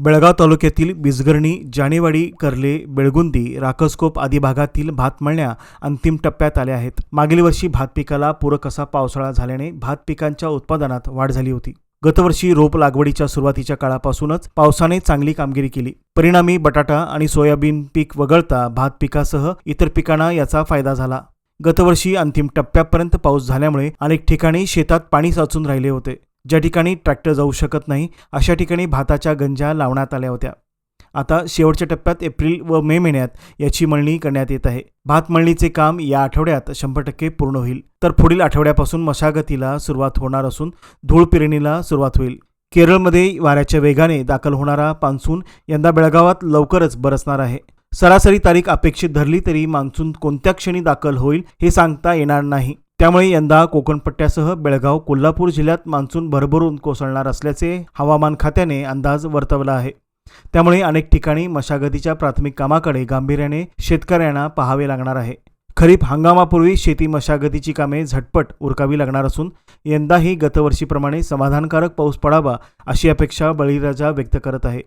बेळगाव तालुक्यातील बिजगरणी जानेवाडी कर्ले बेळगुंदी राकसकोप आदी भागातील भात मळण्या अंतिम टप्प्यात आल्या आहेत. मागील वर्षी भात पिकाला पूरक असा पावसाळा झाल्याने भात पिकांच्या उत्पादनात वाढ झाली होती. गतवर्षी रोप लागवडीच्या सुरुवातीच्या काळापासूनच पावसाने चांगली कामगिरी केली. परिणामी बटाटा आणि सोयाबीन पीक वगळता भात पिकासह इतर पिकांना याचा फायदा झाला. गतवर्षी अंतिम टप्प्यापर्यंत पाऊस झाल्यामुळे अनेक ठिकाणी शेतात पाणी साचून राहिले होते. ज्या ठिकाणी ट्रॅक्टर जाऊ शकत नाही अशा ठिकाणी भाताच्या गंजा लावण्यात आल्या होत्या. आता शेवटच्या टप्प्यात एप्रिल व मे महिन्यात याची मळणी करण्यात येत आहे. भात मळणीचे काम या आठवड्यात शंभर टक्के पूर्ण होईल. तर पुढील आठवड्यापासून मशागतीला सुरुवात होणार असून धूळ पेरणीला सुरुवात होईल. केरळमध्ये वाऱ्याच्या वेगाने दाखल होणारा मान्सून यंदा बेळगावात लवकरच बरसणार आहे. सरासरी तारीख अपेक्षित धरली तरी मान्सून कोणत्या क्षणी दाखल होईल हे सांगता येणार नाही. त्यामुळे यंदा कोकणपट्ट्यासह बेळगाव कोल्हापूर जिल्ह्यात मान्सून भरभरून कोसळणार असल्याचे हवामान खात्याने अंदाज वर्तवला आहे. त्यामुळे अनेक ठिकाणी मशागतीच्या प्राथमिक कामाकडे गांभीर्याने शेतकऱ्यांना पाहावे लागणार आहे. खरीप हंगामापूर्वी शेती मशागतीची कामे झटपट उरकावी लागणार असून यंदाही गतवर्षीप्रमाणे समाधानकारक पाऊस पडावा अशी अपेक्षा बळीराजा व्यक्त करत आहे.